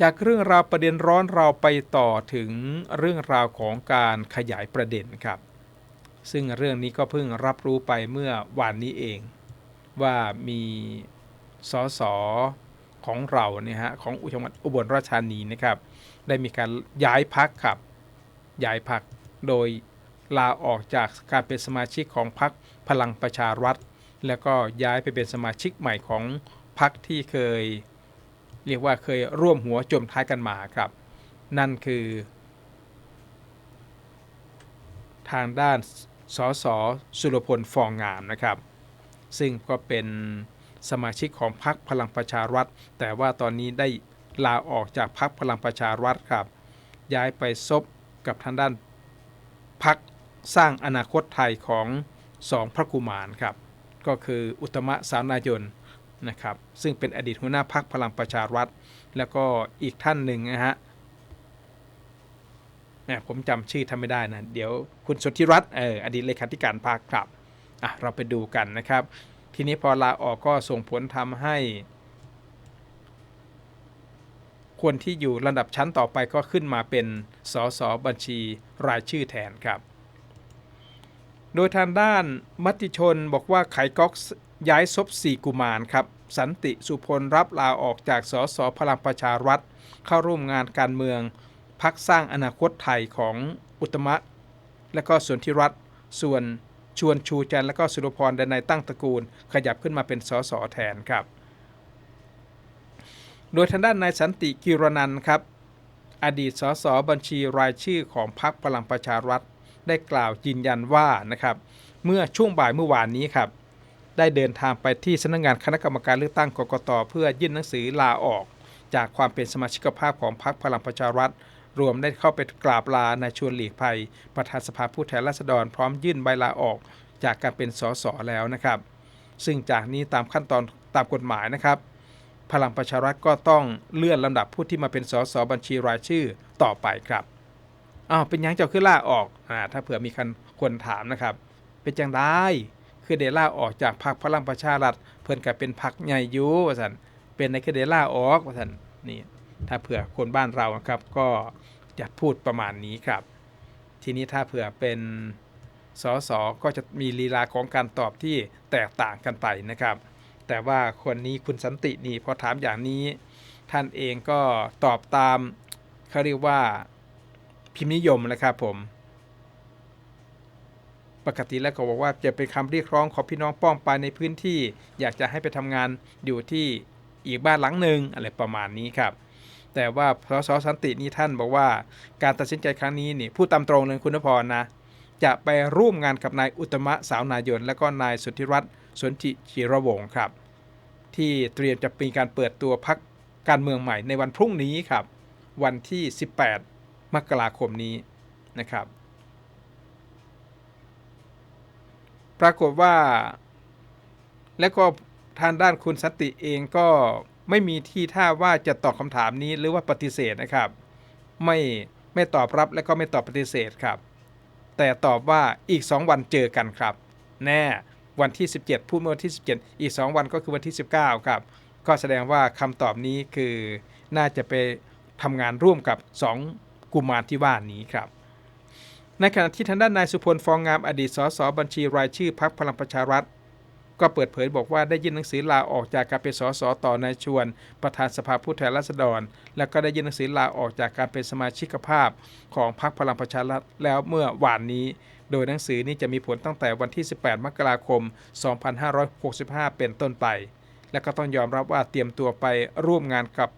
จากเรื่องราวประเด็นร้อนเราไปต่อถึงเรื่องราวของการขยายประเด็นครับ ซึ่งเรื่องนี้ก็เพิ่งรับรู้ไปเมื่อวานนี้เอง ว่ามีสสของเราเนี่ยฮะของอุจังหวัดอุบลราชธานีนะครับ ได้มีการย้ายพักครับ ย้ายพักโดยลาออกจากการเป็นสมาชิกของพักพลังประชารัฐ แล้วก็ย้ายไปเป็นสมาชิกใหม่ของพักที่เคย เรียกว่าเคยร่วมหัวจมท้ายกันมาครับ นั่นคือ ทางด้านสสสุรพลฟองงามนะครับ ซึ่งก็เป็นสมาชิกของพรรคพลังประชารัฐ แต่ว่าตอนนี้ได้ลาออกจากพรรคพลังประชารัฐครับ ย้ายไปซบกับทางด้านพรรคสร้างอนาคตไทยของสองพระกุมารครับ ก็คืออุตมะสาวนายน นะครับซึ่งเป็นอดีตหัวหน้าพรรคพลังประชารัฐ แล้วก็อีกท่านหนึ่งนะฮะผมจำชื่อท่านไม่ได้นะ เดี๋ยวคุณสนธิรัตน์เอออดีตเลขาธิการพรรคครับอะเราไปดูกันนะครับ ทีนี้พอลาออกก็ส่งผลทำให้ คนที่อยู่ระดับชั้นต่อไปก็ขึ้นมาเป็นสสบัญชีรายชื่อแทนครับ โดยทางด้านมติชนบอกว่าไขก๊อก ย้ายซบสี่กุมารครับ สันติสุพลรับลาออกจากสสพลังประชารัฐ เข้าร่วมงานการเมือง พักสร้างอนาคตไทยของอุตมะ และก็ส่วนที่รัฐส่วนชวนชูจันทร์และก็สุรพรดนัยตั้งตระกูล ขยับขึ้นมาเป็นสสแทนครับ โดยทางด้านนายสันติกิรนันครับ อดีตสสบัญชีรายชื่อของพรรคพลังประชารัฐได้กล่าวยืนยันว่านะครับ เมื่อช่วงบ่ายเมื่อวานนี้ครับ ได้เดินทางไปที่สำนักงานคณะกรรมการเลือกตั้งกกตเพื่อยื่นหนังสือลาออก จากความเป็นสมาชิกภาพของพรรคพลังประชารัฐรวมได้เข้าไปกราบลานายชวนหลีกภัย ประธานสภาผู้แทนราษฎรพร้อมยื่นใบลาออก จากการเป็นสสแล้วนะครับ ซึ่งจากนี้ตามขั้นตอนตามกฎหมายนะครับ พลังประชารัฐก็ต้องเลื่อนลำดับผู้ที่มาเป็นสสบัญชีรายชื่อต่อไปครับอ้าวเป็นยังเจ้าขึ้นล่าออกอ่าถ้าเผื่อมีคนคนถามนะครับ เป็นจังได้ คือเดล่าออกจากพรรคพลังประชารัฐเพิ่อนก็เป็นพรรคใหญ่อยูว่าสันเป็นในคือเดล่าออกว่าสันนี่ถ้าเผื่อคนบ้านเราครับก็จะพูดประมาณนี้ครับ ทีนี้ถ้าเผื่อเป็นสสก็จะมีลีลาของการตอบที่แตกต่างกันไปนะครับ แต่ว่าคนนี้คุณสันตินี่พอถามอย่างนี้ ท่านเองก็ตอบตามเขาเรียกว่าพิมพ์นิยมนะครับผม ปกติแล้วก็บอกว่าจะเป็นคำเรียกร้องของพี่น้องป้องไปในพื้นที่ อยากจะให้ไปทำงานอยู่ที่อีกบ้านหลังหนึ่งอะไรประมาณนี้ครับ แต่ว่าพสสันตินี่ท่านบอกว่าการตัดสินใจครั้งนี้นี่พูดตามตรงเลยคุณนพรนะ จะไปร่วมงานกับนายอุตมะสาวนายน และก็นายสุทธิรัตน์สนธิจิรวงศ์ครับ ที่เตรียมจะมีการเปิดตัวพักการเมืองใหม่ในวันพรุ่งนี้ครับ วันที่ 18 มกราคมนี้นะครับ ปรากฏว่า และก็ทางด้านคุณสันติเองก็ไม่มีที่ท่าว่าจะตอบคำถามนี้หรือว่าปฏิเสธนะครับ ไม่ไม่ตอบรับและก็ไม่ตอบปฏิเสธครับ แต่ตอบว่าอีก 2 วันเจอกันครับ แน่วันที่ 17 พูดเมื่อวันที่ 17 อีก 2 วันก็คือวันที่ 19 ครับ ก็แสดงว่าคำตอบนี้คือน่าจะไปทำงานร่วมกับ 2 กุมารที่ว่านี้ครับ ในขณะที่ทางด้านนายสุพลฟองงามอดีตสสบัญชีรายชื่อพรรคพลังประชารัฐ ก็เปิดเผยบอกว่าได้ยื่นหนังสือลาออกจากการเป็นสสต่อนายชวน ประธานสภาผู้แทนราษฎร และก็ได้ยื่นหนังสือลาออกจากการเป็นสมาชิกภาพของพรรคพลังประชารัฐแล้วเมื่อวานนี้ โดยหนังสือนี้จะมีผลตั้งแต่วันที่ 18 มกราคม 2565 เป็นต้นไป และก็ต้องยอมรับว่าเตรียมตัวไปร่วมงานกับ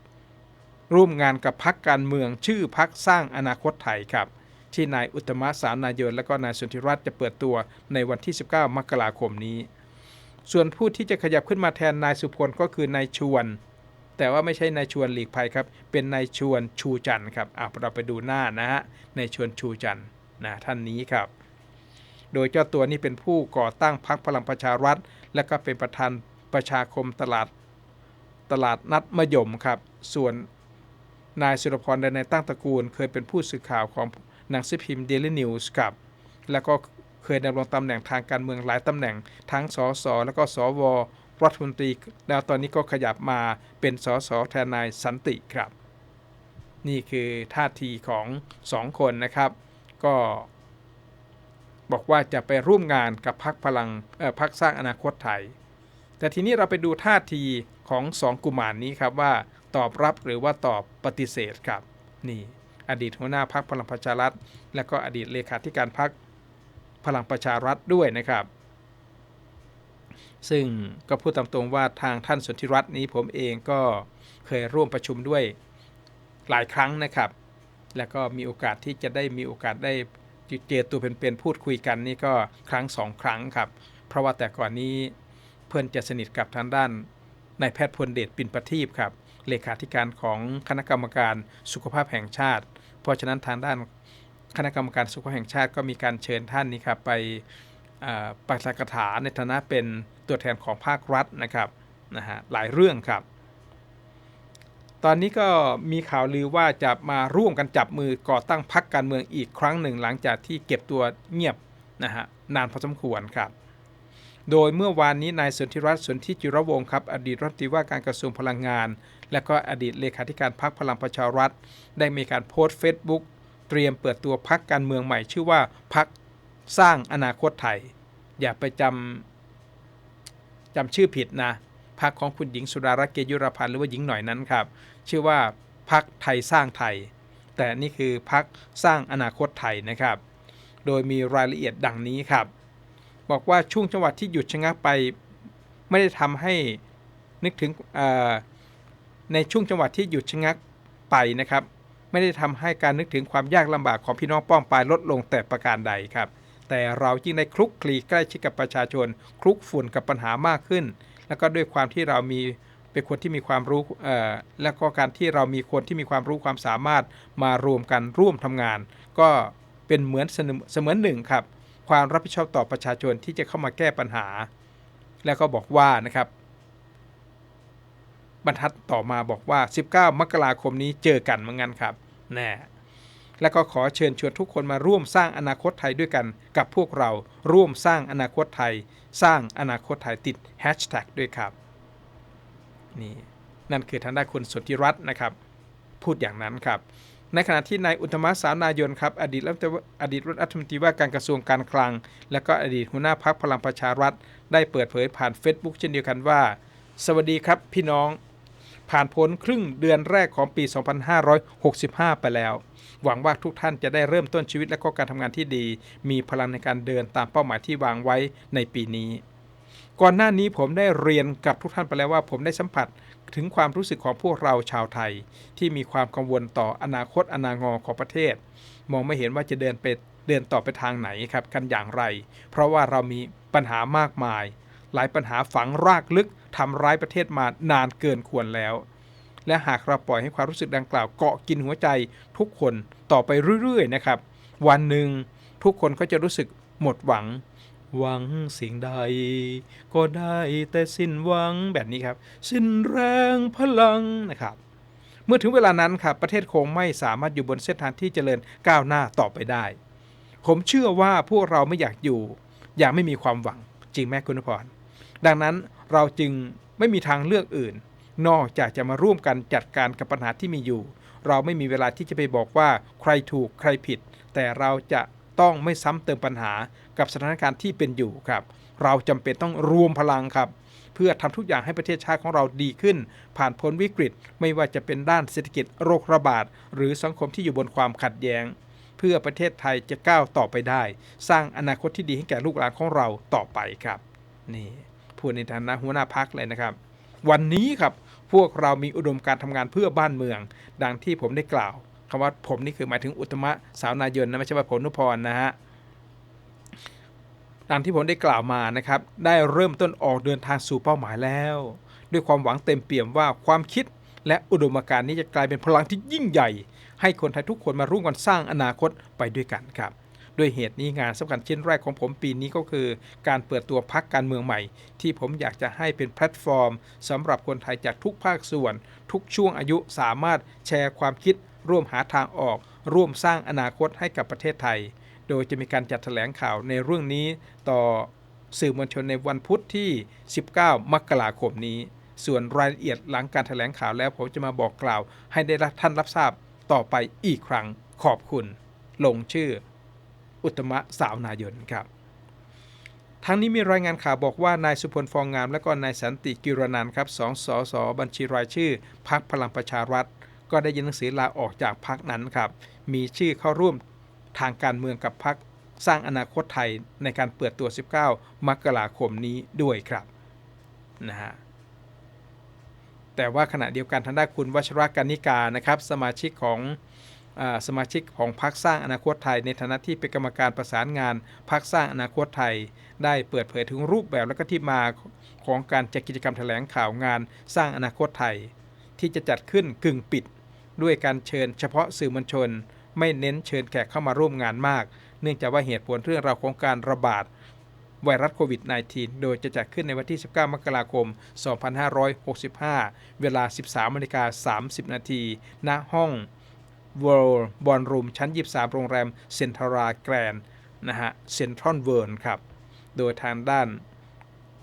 ร่วมงานกับพรรคการเมืองชื่อพรรคสร้างอนาคตไทยครับ ที่นายอุตมะสาวนายนและก็นายสุนทรรัตน์จะเปิดตัวในวันที่ 19 มกราคมนี้ ส่วนผู้ที่จะขยับขึ้นมาแทนนายสุพลก็คือนายชวน แต่ว่าไม่ใช่นายชวนหลีกภัยครับ เป็นนายชวนชูจันทร์ครับอะเราไปดูหน้านะฮะนายชวนชูจันทร์นะท่านนี้ครับ โดยเจ้าตัวนี้เป็นผู้ก่อตั้งพรรคพลังประชารัฐ และก็เป็นประธานประชาคมตลาดตลาดนัดมะยมครับ ส่วนนายสุรพรดนัยตั้งตระกูล เคยเป็นผู้สื่อข่าวของ หนังสือพิมพ์ Daily News ครับ แล้วก็เคยดำรงตำแหน่งทางการเมืองหลายตำแหน่งทั้งสสแล้วก็สวรัฐมนตรีแล้วตอนนี้ก็ขยับมาเป็นสสแทนนายสันติครับ นี่คือท่าทีของสองคนนะครับ ก็บอกว่าจะไปร่วมงานกับพักพลังพักสร้างอนาคตไทย แต่ทีนี้เราไปดูท่าทีของสองกุมารนนี้ครับว่าตอบรับหรือว่าตอบปฏิเสธครับ นี่ อดีตหัวหน้าพักพลังประชารัฐ และก็อดีตเลขาธิการพักพลังประชารัฐด้วยนะครับ ซึ่งก็พูดตามตรงว่าทางท่านสนธิรัตน์นี้ผมเองก็เคยร่วมประชุมด้วยหลายครั้งนะครับ แล้วก็มีโอกาสที่จะได้มีโอกาสได้เจอตัวเป็นๆพูดคุยกันนี่ก็ครั้งสองครั้งครับ เพราะว่าแต่ก่อนนี้เพื่อนจะสนิทกับทางด้านนายแพทย์พลเดชปินประทีปครับ เลขาธิการของคณะกรรมการสุขภาพแห่งชาติ เพราะฉะนั้นทางด้านคณะกรรมการสุขภาพแห่งชาติก็มีการเชิญท่านนี้ครับไปประกากถาในฐานะเป็นตัวแทนของภาครัฐนะครับนะฮะหลายเรื่องครับ ตอนนี้ก็มีข่าวลือว่าจะมาร่วมกันจับมือก่อตั้งพรรคการเมืองอีกครั้งหนึ่งหลังจากที่เก็บตัวเงียบนะฮะนานพอสมควรครับ โดยเมื่อวานนี้นายสนธิรัตน์สนธิจิรวงศ์ครับ อดีตรัฐมนตรีว่าการกระทรวงพลังงาน และก็อดีตเลขาธิการพรรคพลังประชารัฐ ได้มีการโพสต์เฟซบุ๊กเตรียมเปิดตัวพรรคการเมืองใหม่ชื่อว่าพรรคสร้างอนาคตไทย อย่าไปจำจำชื่อผิดนะพรรคของคุณหญิงสุดารัตน์เกยุรพันธ์หรือว่าหญิงหน่อยนั้นครับ ชื่อว่าพรรคไทยสร้างไทย แต่นี่คือพรรคสร้างอนาคตไทยนะครับ โดยมีรายละเอียดดังนี้ครับ บอกว่าช่วงจังหวัดที่หยุดชะงักไป ไม่ได้ทำให้นึกถึง ในช่วงจังหวัดที่หยุดชะงักไปนะครับ ไม่ได้ทำให้การนึกถึงความยากลำบากของพี่น้องป้องปลายลดลงแต่ประการใดครับ แต่เรายิ่งได้คลุกคลีใกล้ชิดกับประชาชน คลุกฝุ่นกับปัญหามากขึ้น แล้วก็ด้วยความที่เรามีเป็นคนที่มีความรู้และก็การที่เรามีคนที่มีความรู้ความสามารถมารวมกันร่วมทำงาน ก็เป็นเหมือนเสมือนหนึ่งครับ ความรับผิดชอบต่อประชาชนที่จะเข้ามาแก้ปัญหา แล้วก็บอกว่านะครับ บรรทัดต่อมาบอกว่า 19 มกราคมนี้เจอกันเหมือนกันครับแน่แล้วก็ขอเชิญชวนทุกคนมาร่วมสร้างอนาคตไทยด้วยกัน กับพวกเราร่วมสร้างอนาคตไทย สร้างอนาคตไทยติดแฮชแท็กด้วยครับนี่นั่นคือทางด้านคุณสนธิรัตน์นะครับ พูดอย่างนั้นครับ ในขณะที่นายอุตมะสาวนายนครับ อดีตรัฐอดีตรัฐมนตรีว่าการกระทรวงการคลัง และก็อดีตหัวหน้าพักพลังประชารัฐ ได้เปิดเผยผ่าน Facebook เช่นเดียวกันว่า สวัสดีครับพี่น้อง ผ่านพ้นครึ่งเดือนแรกของปี 2565 ไปแล้ว หวังว่าทุกท่านจะได้เริ่มต้นชีวิตและก็การทำงานที่ดี มีพลังในการเดินตามเป้าหมายที่วางไว้ในปีนี้ ก่อนหน้านี้ผมได้เรียนกับทุกท่านไปแล้วว่า ผมได้สัมผัสถึงความรู้สึกของพวกเราชาวไทย ที่มีความกังวลต่ออนาคตอนางอของประเทศ มองไม่เห็นว่าจะเดินไปเดินต่อไปทางไหนครับกันอย่างไร เพราะว่าเรามีปัญหามากมาย หลายปัญหาฝังรากลึกทำร้ายประเทศมานานเกินควรแล้ว และหากเราปล่อยให้ความรู้สึกดังกล่าวเกาะกินหัวใจทุกคนต่อไปเรื่อยๆนะครับ วันหนึ่งทุกคนก็จะรู้สึกหมดหวัง หวังสิ่งใด ก็ได้แต่สิ้นหวังแบบนี้ครับ สิ้นแรงพลังนะครับ เมื่อถึงเวลานั้นครับประเทศคงไม่สามารถอยู่บนเส้นทางที่เจริญก้าวหน้าต่อไปได้ ผมเชื่อว่าพวกเราไม่อยากอยู่ อย่ากไม่มีความหวัง จริงแม่คุณพร ดังนั้นเราจึงไม่มีทางเลือกอื่น นอกจากจะมาร่วมกันจัดการกับปัญหาที่มีอยู่ เราไม่มีเวลาที่จะไปบอกว่าใครถูกใครผิด แต่เราจะต้องไม่ซ้ำเติมปัญหากับสถานการณ์ที่เป็นอยู่ครับ เราจำเป็นต้องรวมพลังครับ เพื่อทำทุกอย่างให้ประเทศชาติของเราดีขึ้น ผ่านพ้นวิกฤต ไม่ว่าจะเป็นด้านเศรษฐกิจโรคระบาด หรือสังคมที่อยู่บนความขัดแย้ง เพื่อประเทศไทยจะก้าวต่อไปได้ สร้างอนาคตที่ดีให้แก่ลูกหลานของเราต่อไปครับ นี่ พูดในฐานะหัวหน้าพักเลยนะครับ วันนี้ครับพวกเรามีอุดมการทำงานเพื่อบ้านเมือง ดังที่ผมได้กล่าวคำว่าผมนี่คือหมายถึงอุตมะสาวนายนนะไม่ใช่ว่าผลนุพรนะฮะดังที่ผมได้กล่าวมานะครับ ได้เริ่มต้นออกเดินทางสู่เป้าหมายแล้ว ด้วยความหวังเต็มเปี่ยมว่าความคิดและอุดมการณ์นี้จะกลายเป็นพลังที่ยิ่งใหญ่ ให้คนไทยทุกคนมาร่วมกันสร้างอนาคตไปด้วยกันครับ ด้วยเหตุนี้งานสำคัญชิ้นแรกของผมปีนี้ก็คือ การเปิดตัวพักการเมืองใหม่ ที่ผมอยากจะให้เป็นแพลตฟอร์มสำหรับคนไทยจากทุกภาคส่วน ทุกช่วงอายุสามารถแชร์ความคิด ร่วมหาทางออก ร่วมสร้างอนาคตให้กับประเทศไทย โดยจะมีการจัดแถลงข่าวในเรื่องนี้ต่อสื่อมวลชนในวันพุธที่ 19 มกราคมนี้ ส่วนรายละเอียดหลังการแถลงข่าวแล้วผมจะมาบอกกล่าว ให้ได้ท่านรับทราบต่อไปอีกครั้ง ขอบคุณ ลงชื่อ อุตมะสาวนายนครับทั้งนี้มีรายงานข่าวบอกว่านายสุพลฟองงาม และก็นายสันติกิรนันครับสองสอสอบัญชีรายชื่อพักพลังประชารัฐ ก็ได้ยินหนังสือลาออกจากพักนั้นครับ มีชื่อเข้าร่วมทางการเมืองกับพักสร้างอนาคตไทยในการเปิดตัว 19 มกราคมนี้ด้วยครับนะฮะแต่ว่าขณะเดียวกันทางด้านคุณวชรกานิกานะครับ สมาชิกของ สมาชิกของพรรคสร้างอนาคตไทย ในฐานะที่เป็นกรรมการประสานงานพรรคสร้างอนาคตไทย ได้เปิดเผยถึงรูปแบบและก็ที่มาของการจัดกิจกรรมแถลงข่าวงานสร้างอนาคตไทย ที่จะจัดขึ้นกึ่งปิด ด้วยการเชิญเฉพาะสื่อมวลชน ไม่เน้นเชิญแขกเข้ามาร่วมงานมาก เนื่องจากว่าเหตุผลเรื่องราวของการระบาดไวรัสโควิด -19 โดยจะจัดขึ้นในวันที่ 19 มกราคม 2565 เวลา 13นาฬิกา30 นาที ณ ห้อง World Ballroom ชั้น 23 โรงแรมเซ็นทราแกรนนะฮะเซ็นทรัลเวิร์นครับ โดยทางด้าน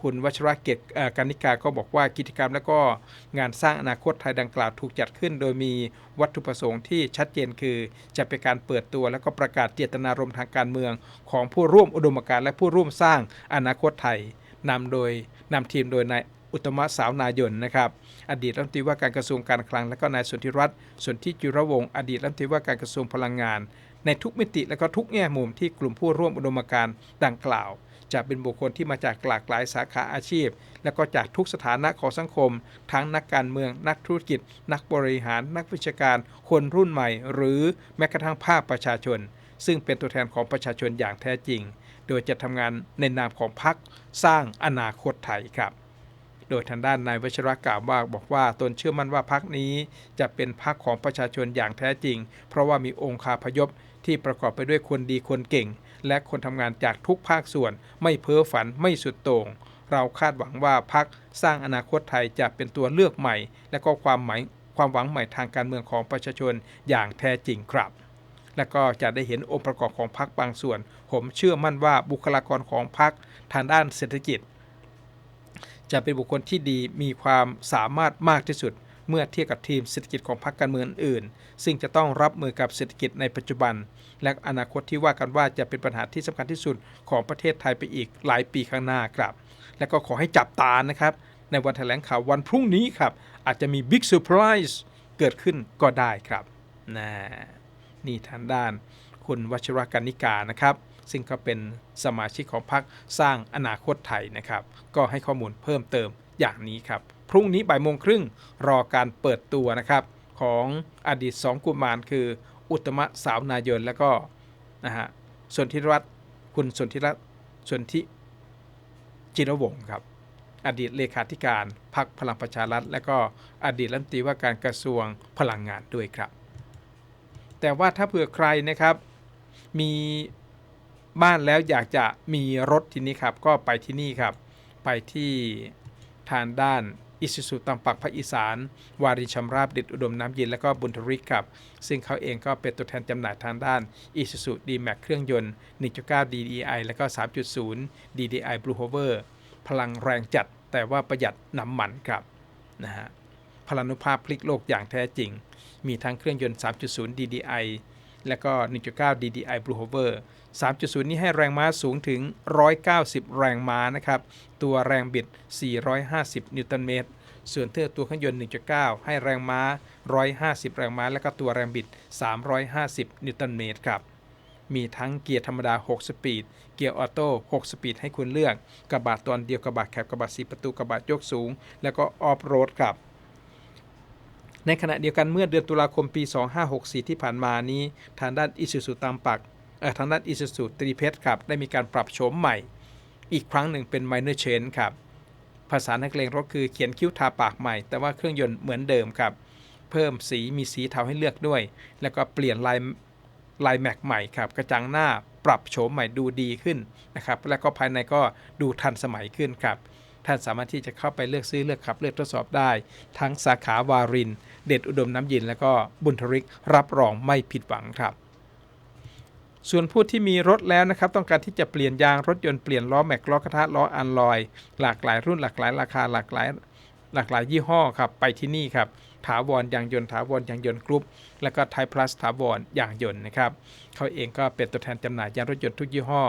คุณวัชระเกตการนิกาก็บอกว่ากิจกรรมและก็งานสร้างอนาคตไทยดังกล่าวถูกจัดขึ้น โดยมีวัตถุประสงค์ที่ชัดเจนคือจะเป็นการเปิดตัวและก็ประกาศเจตนารมณ์ทางการเมือง ของผู้ร่วมอุดมการณ์และผู้ร่วมสร้างอนาคตไทยนำโดยนำทีมโดยนาย อุตมะสาวนายนนะครับ อดีตรัฐมนตรีว่าการกระทรวงการคลัง และก็นายสนธิรัตน์สนธิจุรวงศ์อดีตรัฐมนตรีว่าการกระทรวงพลังงาน ในทุกมิติและก็ทุกแง่มุมที่กลุ่มผู้ร่วมอุดมการณ์ดังกล่าว จะเป็นบุคคลที่มาจากหลากหลายสาขาอาชีพ และก็จากทุกสถานะของสังคม ทั้งนักการเมือง นักธุรกิจ นักบริหาร นักวิชาการ คนรุ่นใหม่ หรือแม้กระทั่งภาคประชาชน ซึ่งเป็นตัวแทนของประชาชนอย่างแท้จริง โดยจะทำงานในนามของพรรคสร้างอนาคตไทยครับ ดยทางด้านนายวัชรกล่าวว่าบอกว่าตนเชื่อมั่นว่าพรรคนี้จะเป็นพรรคของประชาชนอย่างแท้จริง เพราะว่ามีองค์คาพยพที่ประกอบไปด้วยคนดีคนเก่ง และคนทำงานจากทุกภาคส่วน ไม่เพ้อฝันไม่สุดโต่งเราคาดหวังว่าพรรคสร้างอนาคตไทยจะเป็นตัวเลือกใหม่ และก็ความหมายความหวังใหม่ทางการเมืองของประชาชนอย่างแท้จริงครับ และก็จะได้เห็นองค์ประกอบของพรรคบางส่วน ผมเชื่อมั่นว่าบุคลากรของพรรคทางด้านเศรษฐกิจ จะเป็นบุคคลที่ดีมีความสามารถมากที่สุด เมื่อเทียบกับทีมเศรษฐกิจของพรรคการเมืองอื่น ซึ่งจะต้องรับมือกับเศรษฐกิจในปัจจุบัน และอนาคตที่ว่ากันว่าจะเป็นปัญหาที่สำคัญที่สุดของประเทศไทยไปอีกหลายปีข้างหน้าครับ และก็ขอให้จับตานะครับ ในวันแถลงข่าววันพรุ่งนี้ครับ อาจจะมีบิ๊กเซอร์ไพรส์เกิดขึ้นก็ได้ครับนะนี่ทางด้านคุณวัชรการนิกานะครับ ซึ่งก็เป็นสมาชิกของพรรคสร้างอนาคตไทยนะครับ ก็ให้ข้อมูลเพิ่มเติมอย่างนี้ครับ พรุ่งนี้บ่ายโมงครึ่งรอการเปิดตัวนะครับของอดีตสองกุมารคือ อุตมะสาวนายนและก็นะฮะส่วนทิรัตน์คุณส่วนทิรัตน์ส่วนทิจิรวงศ์ครับ อดีตเลขาธิการพรรคพลังประชารัฐ และก็อดีตรัฐมนตรีว่าการกระทรวงพลังงานด้วยครับ แต่ว่าถ้าเผื่อใครนะครับมี บ้านแล้วอยากจะมีรถที่นี้ครับ ก็ไปที่นี่ครับ ไปที่ทางด้านอิสุสุตัมปักภาคอีสาน วารินชำราบด็ดอุดมน้ำเย็นและก็บุญทริกครับ ซึ่งเขาเองก็เป็นตัวแทนจำหน่ายทางด้าน i s u z u D-Max เครื่องยนต์ 1.9 DDI และก็ 3.0 DDI Blue Hover พลังแรงจัดแต่ว่าประหยัดน้ำมันครับนะฮะพลานุภาพพลิกโลกอย่างแท้จริง มีทั้งเครื่องยนต์ 3.0 DDI และก็ 1.9 DDI Blue Hover 3.0 นี้ให้แรงม้าสูงถึง 190 แรงม้านะครับ ตัวแรงบิด 450 นิวตันเมตร ส่วนเทือตัวเครื่องยนต์ 1.9 ให้แรงม้า 150 แรงม้า และก็ตัวแรงบิด 350 นิวตันเมตรครับ มีทั้งเกียร์ธรรมดา 6 สปีด เกียร์ออโต้ 6 สปีดให้คุณเลือก กระบะตอนเดียว กระบะแคบ กระบะ4ประตู กระบะยกสูง แล้วก็ออฟโรดครับในขณะเดียวกันเมื่อเดือนตุลาคมปี 2564 ที่ผ่านมานี้ ทางด้านอิสุสุตามปัก ทางด้านอิสุสุตรีเพชรครับได้มีการปรับโฉมใหม่ อีกครั้งหนึ่งเป็น minor change ครับภาษานักเลงรถคือเขียนคิ้วทาปากใหม่ แต่ว่าเครื่องยนต์เหมือนเดิมครับ เพิ่มสีมีสีเทาให้เลือกด้วย แล้วก็เปลี่ยนลายลายแม็กใหม่ครับกระจังหน้าปรับโฉมใหม่ดูดีขึ้นนะครับแล้วก็ภายในก็ดูทันสมัยขึ้นครับท่านสามารถที่จะเข้าไปเลือกซื้อเลือกขับเลือกทดสอบได้ ทั้งสาขาวาริน เด็ดอุดมน้ำยิน แล้วก็บุญทริกรับรองไม่ผิดหวังครับ ส่วนผู้ที่มีรถแล้วนะครับ ต้องการที่จะเปลี่ยนยางรถยนต์เปลี่ยนล้อแม็กล้อกระทะล้ออันลอย หลากหลายรุ่นหลากหลายราคาหลากหลายหลากหลายยี่ห้อครับไปที่นี่ครับถาวรยางยนต์ถาวรยางยนต์กรุ๊ปแล้วก็ไทยพลัสถาวรยางยนต์นะครับเขาเองก็เป็นตัวแทนจำหน่ายยางรถยนต์ทุกยี่ห้อ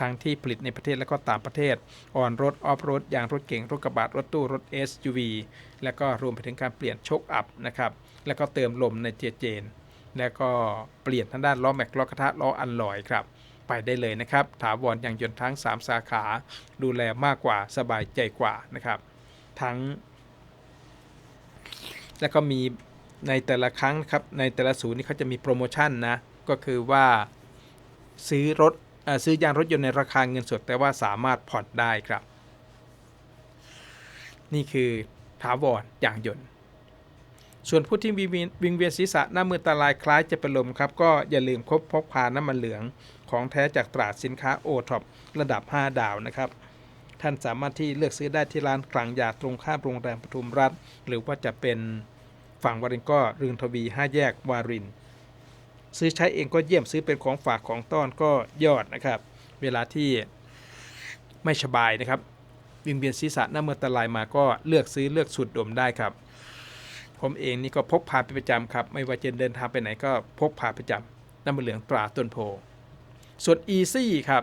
ทั้งที่ผลิตในประเทศและก็ต่างประเทศออนรถออฟรถยางรถเก๋งรถกระบะรถตู้รถ SUV แล้วก็รวมไปถึงการเปลี่ยนโชคอัพนะครับแล้วก็เติมลมในเจเจน แล้วก็เปลี่ยนทางด้านล้อแม็กล้อกระทะล้ออันลอยครับ ไปได้เลยนะครับ ถาวรยางยนต์ทั้ง 3 สาขา ดูแลมากกว่าสบายใจกว่านะครับ ทั้ง แล้วก็มีในแต่ละครั้งครับในแต่ละศูนย์นี่เขาจะมีโปรโมชั่นนะก็คือว่าซื้อรถอซื้อยางรถยนต์ในราคาเงินสด แต่ว่าสามารถผ่อนได้ครับ นี่คือถาวรยางยนต์ ส่วนผู้ที่วิงเวียนวิงเวียนศีรษะหน้ามือตาลายคล้ายจะเป็นลมครับ ก็อย่าลืมคบพกพาน้ำมันเหลือง ของแท้จากตราดสินค้าโอท็อประดับ 5 ดาวนะครับ ท่านสามารถที่เลือกซื้อได้ที่ร้านคลังยาตรงข้ามโรงแรมปทุมรัฐ หรือว่าจะเป็นฝั่งวารินก็รึงทวี 5 แยกวาริน ซื้อใช้เองก็เยี่ยมซื้อเป็นของฝากของต้อนก็ยอดนะครับ เวลาที่ไม่สบายนะครับวิงเวียนศีรษะหน้ามือตะลายมาก็เลือกซื้อเลือกสูดดมได้ครับ ผมเองนี่ก็พกพาเป็นประจำครับ ไม่ว่าจะเดินทางไปไหนก็พกพาประจำน้ำมันเหลืองตราต้นโพ ส่วน Easy ครับ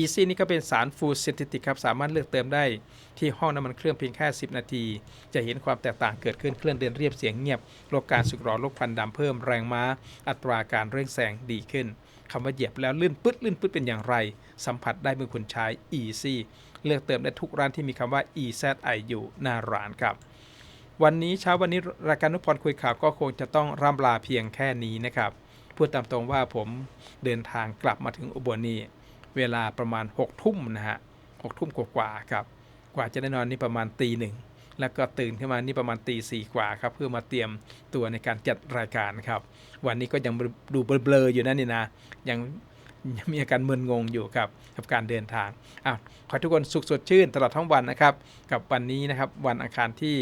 Easy นี่ก็เป็นสารฟูดเซนติติกครับ สามารถเลือกเติมได้ที่ห้องน้ำมันเครื่องเพียงแค่ 10 นาที จะเห็นความแตกต่างเกิดขึ้นเคลื่อนเดินเรียบเสียงเงียบลดการสึกหรอลดควันดำเพิ่มแรงม้า อัตราการเร่งแซงดีขึ้นคำว่าเหยียบแล้วลื่นปึ๊ดลื่นปึ๊ดเป็นอย่างไร สัมผัสได้เมื่อคุณใช้ Easy เลือกเติมได้ทุกร้านที่มีคำว่า EZI อยู่หน้าร้านครับ วันนี้เช้าวันนี้รายการนุพรคุยข่าวก็คงจะต้องร่ำลาเพียงแค่นี้นะครับพูดตามตรงว่าผมเดินทางกลับมาถึงอุบลนี่เวลาประมาณ6ทุ่มนะฮะ6ทุ่มกว่าๆครับ กว่าจะได้นอนนี่ประมาณตีหนึ่งแล้วก็ตื่นขึ้นมานี่ประมาณตีสี่กว่าครับเพื่อมาเตรียมตัวในการจัดรายการครับ วันนี้ก็ยังดูเบลอๆอยู่นั่นนี่นะยัง มีอาการมึนงงอยู่ครับกับการเดินทางอะขอทุกคนสุขสดชื่นตลอดทั้งวันนะครับ กับวันนี้นะครับวันอังคารที่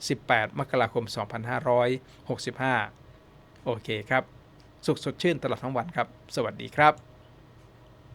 18 มกราคม 2565 โอเคครับ สุขสดชื่นตลอดทั้งวันครับ สวัสดีครับ